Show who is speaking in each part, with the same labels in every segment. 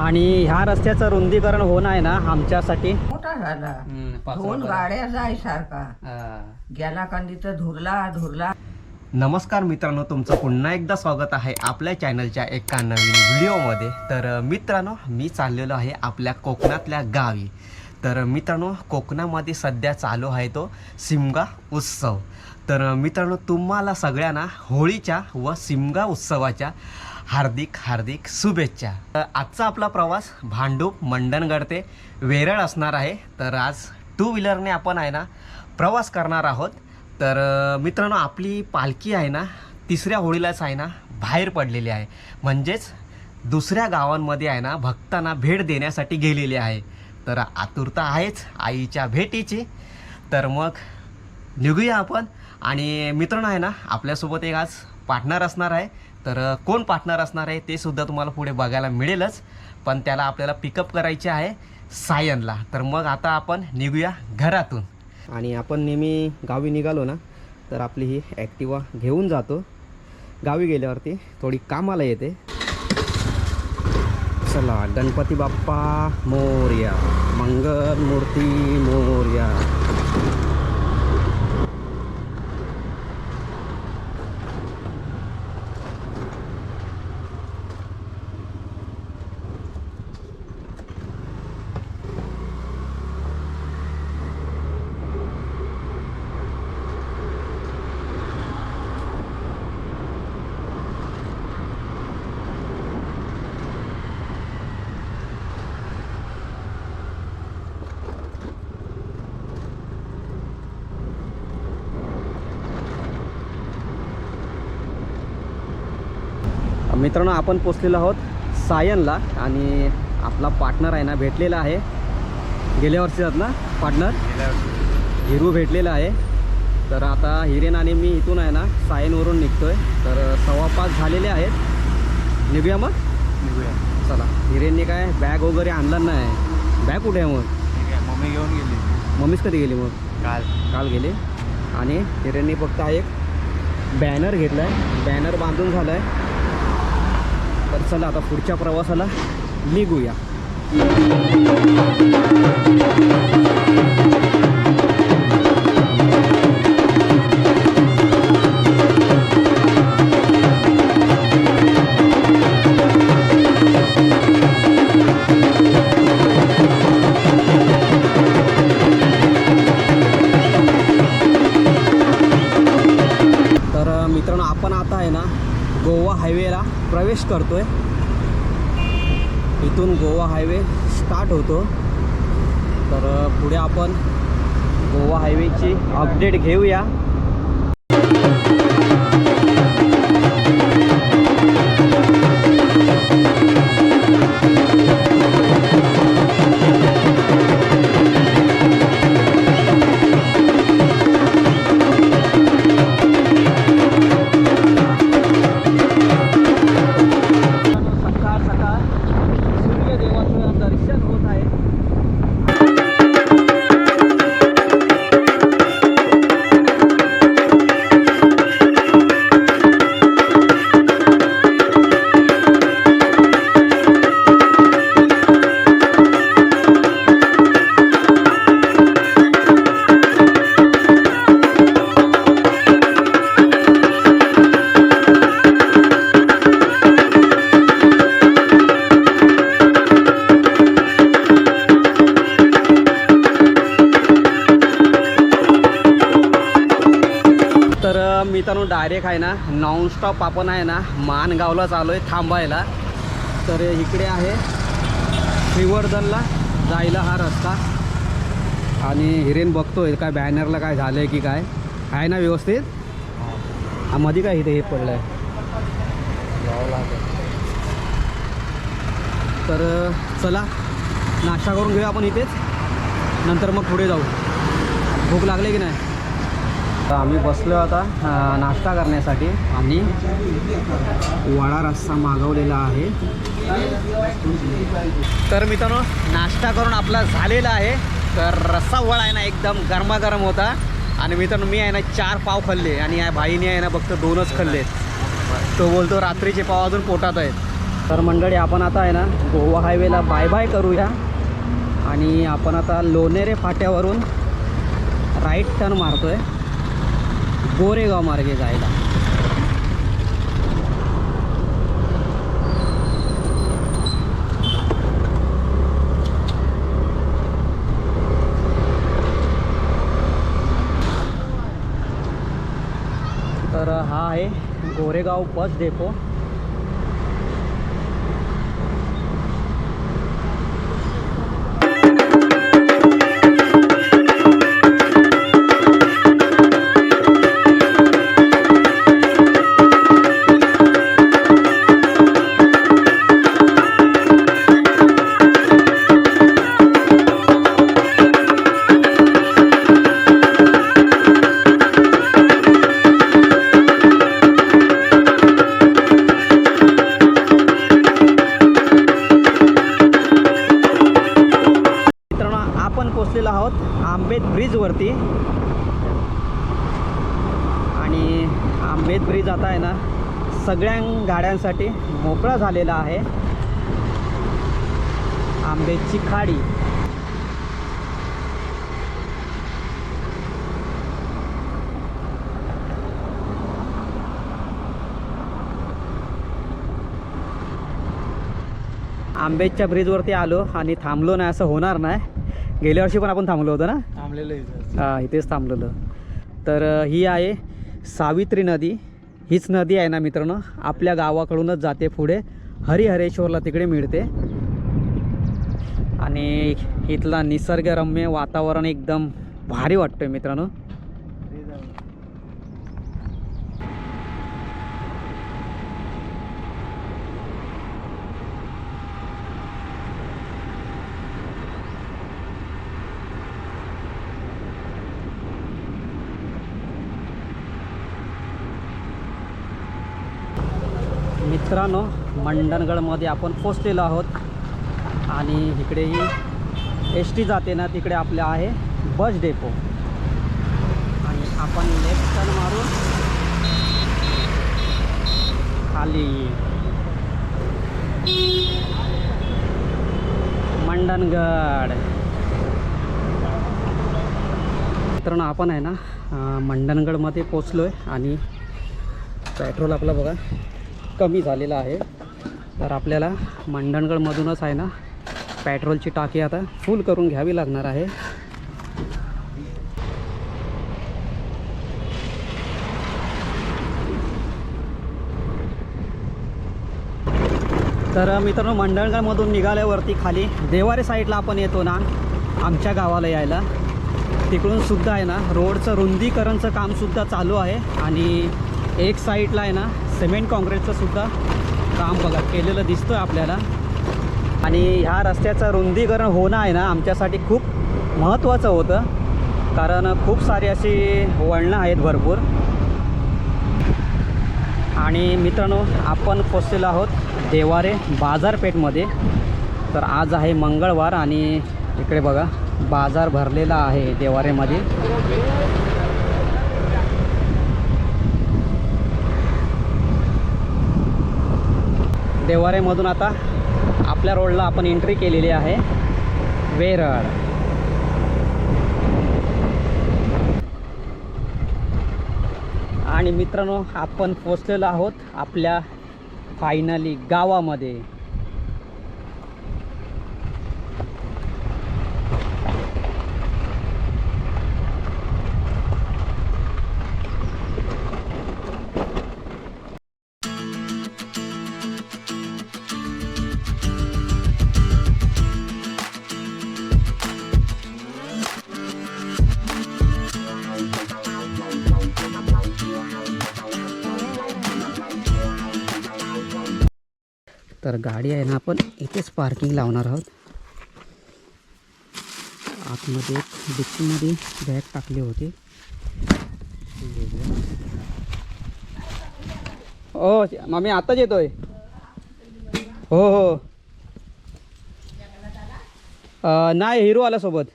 Speaker 1: आणि ह्या रस्त्याचं रुंदीकरण होणं आहे ना आमच्यासाठी.
Speaker 2: मोठा झाला. दोन गाड्या जाय सारखा गेला कांदी तर धुरला धुरला.
Speaker 1: नमस्कार मित्रांनो तुमचं पुन्हा एकदा स्वागत आहे आपल्या चॅनलच्या एका नवीन व्हिडिओमध्ये. तर मित्रांनो मी चाललेलो आहे आपल्या कोकणातल्या गावी. तर मित्रांनो कोकणामध्ये सध्या चालू आहे तो सिमगा उत्सव. तर मित्रांनो तुम्हाला सगळ्यांना होळीच्या व सिमगा उत्सवाच्या हार्दिक हार्दिक शुभेच्छा. आजचा आपला प्रवास भांडूप मंडणगड ते वेरळ असणार आहे. तर आज टू व्हीलरने आपण आहे ना प्रवास करणार आहोत. तर मित्रांनो आपली पालखी आहे ना तिसऱ्या होळीलाच आहे ना बाहेर पडलेली आहे. म्हणजेच दुसऱ्या गावांमध्ये आहे ना भक्तांना भेट देण्यासाठी गेलेली आहे. तर आतुरता आहेच आईच्या भेटीची. तर मग निघूया आपण. आणि मित्रांनो आहे ना आपल्यासोबत एक आज पार्टनर असणार आहे. तर कोण पार्टनर असणार आहे ते सुद्धा तुम्हाला पुढे बघायला मिळेलच. पण त्याला आपल्याला पिकअप करायचे आहे सायनला. तर मग आता आपण निघूया घरातून. आणि आपण नेहमी गावी निघालो ना तर आपली ही ॲक्टिवा घेऊन जातो. गावी गेल्यावरती थोडी कामाला येते. चला गणपती बाप्पा मोर्या मंगल मूर्ती मोर्या. मित्रांनो आपण पोचलेलो आहोत सायनला आणि आपला पार्टनर आहे ना भेटलेला आहे. गेल्या वर्षीच ना पार्टनर हिरू भेटलेला आहे. तर आता हिरेन आणि मी इथून आहे ना सायनवरून निघतोय. तर सव्वा पाच झालेले आहेत. निघूया मग? चला. हिरेनने काय बॅग वगैरे आणला नाही. बॅग कुठे आहे मग?
Speaker 3: मम्मी घेऊन गेली.
Speaker 1: मम्मीच कधी गेली मग?
Speaker 3: काल.
Speaker 1: काल गेले. आणि हिरेनने फक्त एक बॅनर घेतला आहे बॅनर बांधून झाला आहे तर चला आता पुढच्या प्रवासाला निघूया. होतो. तर पुढे आपण गोवा हायवेची अपडेट घेऊया. मित्रांनो डायरेक्ट आहे ना नॉनस्टॉप आपण आहे ना मानगावला चालू आहे थांबायला. तर इकडे आहे श्रीवर्धनला जायला हा रस्ता. आणि हिरेन बघतोय काय बॅनरला काय झालं आहे की काय. आहे ना व्यवस्थित? हा मध्ये काय इथे हे पडलं आहे तर चला नाश्ता करून घेऊया आपण इथेच. नंतर मग पुढे जाऊ. भूक लागली की नाही? आम्ही बसलो आता नाश्ता करण्यासाठी. आणि वडा रस्सा मागवलेला आहे. तर मित्रांनो नाश्ता करून आपला झालेला आहे. तर रस्सा वडा आहे ना एकदम गरमागरम होता. आणि मित्रांनो मी आहे ना चार पाव खाल्ले. आणि या भाईने आहे ना फक्त दोनच खाल्ले. तो बोलतो रात्रीचे पाव अजून पोटात आहेत. तर मंडळी आपण आता आहे ना गोवा हायवेला बाय बाय करूया. आणि आपण आता लोणेरे फाट्यावरून राईट टर्न आहे गोरेगाव मार्गे जायला. तर हा आहे Goregaon bus depot Ambet bridge आता आहे ना सगळ्या गाड्यांसाठी मोकळा झालेला आहे. आंबेची खाडी. आंबेच्या ब्रिजवरती आलो आणि थांबलो नाही असं होणार नाही. गेल्या वर्षी पण आपण थांबलो होतो ना?
Speaker 3: थांबलेलं
Speaker 1: हा इथेच थांबलेलं. तर ही आहे. सावित्री नदी हीच नदी आहे ना मित्रांनो? आपल्या गावाकडूनच जाते पुढे. हरिहरेश्वरला तिकडे मिळते. आणि इथला निसर्गरम्य वातावरण एकदम भारी वाटतं मित्रांनो. मित्रांनो मंडणगडमध्ये आपण पोचलेलो आहोत. आणि इकडेही एस टी जाते ना तिकडे आपल्या आहे बस डेपो. आणि आपण लेफ्ट टर्न मारून खाली. मंडणगड. मित्रांनो आपण आहे ना मंडणगडमध्ये पोचलो आहे आणि पेट्रोल आपला बघा. कमी झालेला आहे. तर आपल्याला मंडणगडमधूनच आहे ना पेट्रोलची टाकी आता फुल करून घ्यावी लागणार आहे. तर मित्रांनो मंडणगडमधून निघाल्यावरती खाली देवारे साईडला आपण येतो ना आमच्या गावाला यायला. तिकडून सुद्धा आहे ना रोडचं रुंदीकरणचं कामसुद्धा चालू आहे. आणि एक साईडला आहे ना सिमेंट काँक्रीटचं सुद्धा काम बघा केलेलं दिसतं आपल्याला. आणि ह्या रस्त्याचं रुंदीकरण होणं आहे ना आमच्यासाठी खूप महत्त्वाचं होतं. कारण खूप सारी अशी वळणं आहेत भरपूर. आणि मित्रांनो आपण पोचलेलो आहोत देवारे बाजारपेठमध्ये. तर आज आहे मंगळवार आणि इकडे बघा बाजार भरलेला आहे देवारेमध्ये. देवारेमधून आता आपल्या रोडला आपण एंट्री केलेली आहे. वेरळ. आणि मित्रांनो आपण पोचलेलो आहोत आपल्या फायनली गावामध्ये. तर गाडी आहे ना आपण इथेच पार्किंग लावणार आहोत. आतमध्ये डिक्कीमध्ये बॅग टाकली होती. हो मामी आताच येतोय. हो हो. नाही हिरो आला सोबत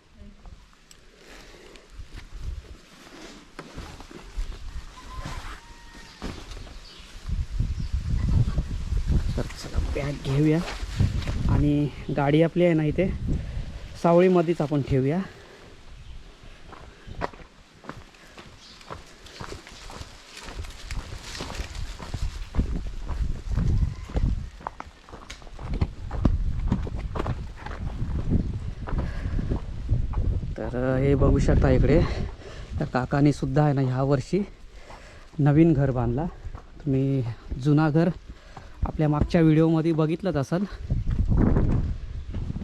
Speaker 1: तर चला बॅग घेऊया. आणि गाडी आपली आहे ना इथे. सावळीमध्येच आपण ठेवूया. तर हे बघू शकता इकडे. त्या काकाने सुद्धा आहे ना ह्या वर्षी नवीन घर बांधला. तुम्ही जुना घर आपल्या मागच्या व्हिडिओमध्ये बघितलंच असाल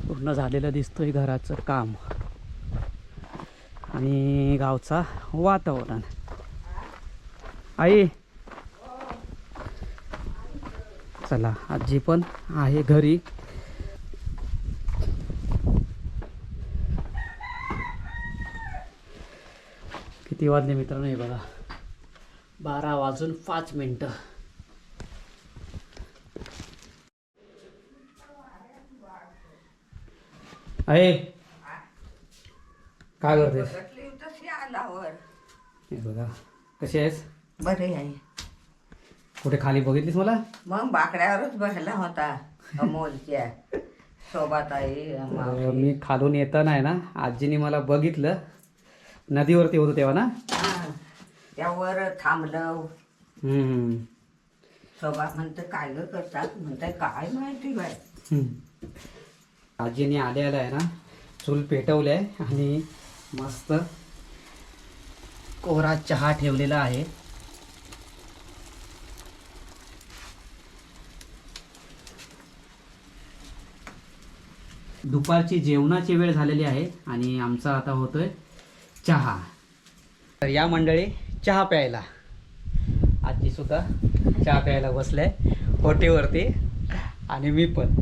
Speaker 1: पूर्ण झालेलं दिसतोय घराचं काम. आणि गावचा वातावरण. आई! चला आजी पण आहे घरी. किती वाजले मित्रांनो हे बघा. बारा वाजून पाच मिनटं. आहे. काय करतेस?
Speaker 2: बसली तशी आलावर.
Speaker 1: हे बघा. कशी आहेस?
Speaker 2: बरे आहे.
Speaker 1: कुठे खाली बघितलीस मला?
Speaker 2: मग बाकड्यावरच बसला होता. अमोलच्या. सोबत आई
Speaker 1: मी खालून येताना आहे ना आजीने मला बघितलं. नदीवरती होतो तेव्हा ना?
Speaker 2: त्यावर थांबलं
Speaker 1: हम्म.
Speaker 2: सोबा म्हणतं काय ग करतात? म्हणताय काय माहिती बाय
Speaker 1: हम्म. आजीने आल्याला आहे ना चूल पेटवले आहे आणि मस्त कोरा चहा ठेवलेला आहे. दुपारची जेवणाची वेळ झालेली आहे आणि आमचा आता होतोय चहा. तर या मंडळी चहा प्यायला. आजी सुद्धा चहा प्यायला बसले होटेवरती आणि मी पण.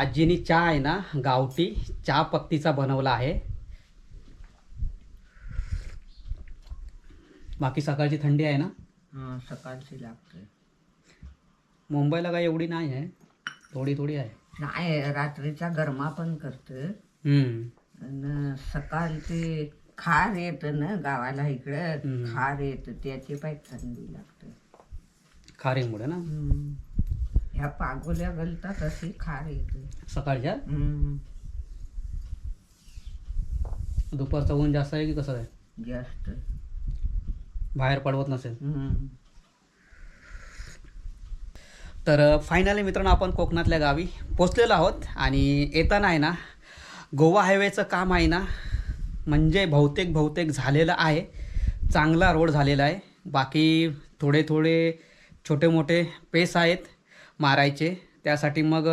Speaker 1: आजीनी चहा आहे ना गावठी चहा पत्तीचा बनवला आहे. बाकी सकाळची थंडी आहे ना?
Speaker 2: सकाळची लागते.
Speaker 1: मुंबईला काय एवढी नाही आहे. थोडी थोडी आहे.
Speaker 2: नाही रात्रीचा गरमा पण करतं. सकाळची खार येत ना गावाला इकडं. खार येत त्याची पाय थंडी लागते.
Speaker 1: खारीमुळे ना?
Speaker 2: ह्या पागोल्या गलतात अशी खार येते.
Speaker 1: सकाळच्या?
Speaker 2: हम्म.
Speaker 1: दुपारचं ऊन जास्त आहे की कसं आहे?
Speaker 2: जास्त.
Speaker 1: बाहेर पडवत नसेल.
Speaker 2: हम्म.
Speaker 1: तर फायनली मित्रांनो आपण कोकणातल्या गावी पोचलेलो आहोत आणि येताना आहे ना गोवा हायवेचं काम आहे ना म्हणजे बहुतेक बहुतेक झालेलं आहे. चांगला रोड झालेला आहे. बाकी थोडे थोडे छोटे मोठे पेस आहेत. मारायचे. त्यासाठी मग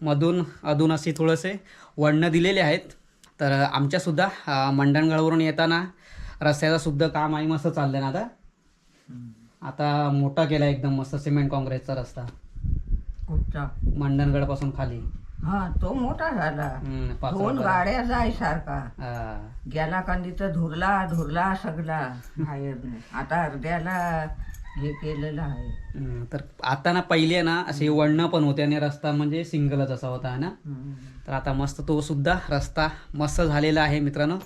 Speaker 1: मधून अधून अशी थोडेसे वळणं दिलेले आहेत. तर आमच्यासुद्धा मंडणगडवरून येताना रस्त्याचं सुद्धा काम आहे मस्त चाललं ना आता. आता मोठा केला एकदम मस्त सिमेंट काँक्रीटचा रस्ता.
Speaker 2: कुठचा
Speaker 1: मंडणगडपासून खाली.
Speaker 2: हा तो मोठा झाला. दोन गाड्या जाय सारखा. गेला कांदी तर धुरला धुरला सगळा. आता अर्ध्याला हे केलेलं आहे.
Speaker 1: तर आता ना पहिले ना असे वळणं पण होते आणि रस्ता म्हणजे सिंगलच असा होता ना. तर आता मस्त तो सुद्धा रस्ता मस्त झालेला आहे मित्रांनो.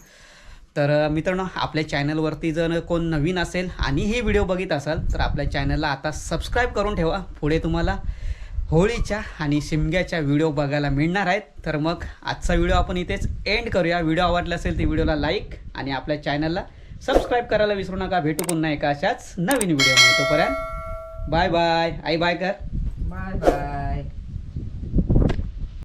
Speaker 1: तर अ, मित्रांनो आपल्या चॅनलवरती जर कोण नवीन असेल आणि हे व्हिडिओ बघित असाल तर आपल्या चॅनलला आता सबस्क्राईब करून ठेवा. पुढे तुम्हाला होळीच्या आणि शिमग्याच्या व्हिडिओ बघायला मिळणार आहेत. तर मग आजचा व्हिडिओ आपण इथेच एंड करूया. व्हिडिओ आवडला असेल तर व्हिडिओला लाईक आणि आपल्या चॅनलला सबस्क्राईब करायला विसरू नका भेटू पुन्हा एका अशाच नवीन व्हिडिओमध्ये तोपर्यंत बाय बाय आई बाय कर.
Speaker 2: Bye bye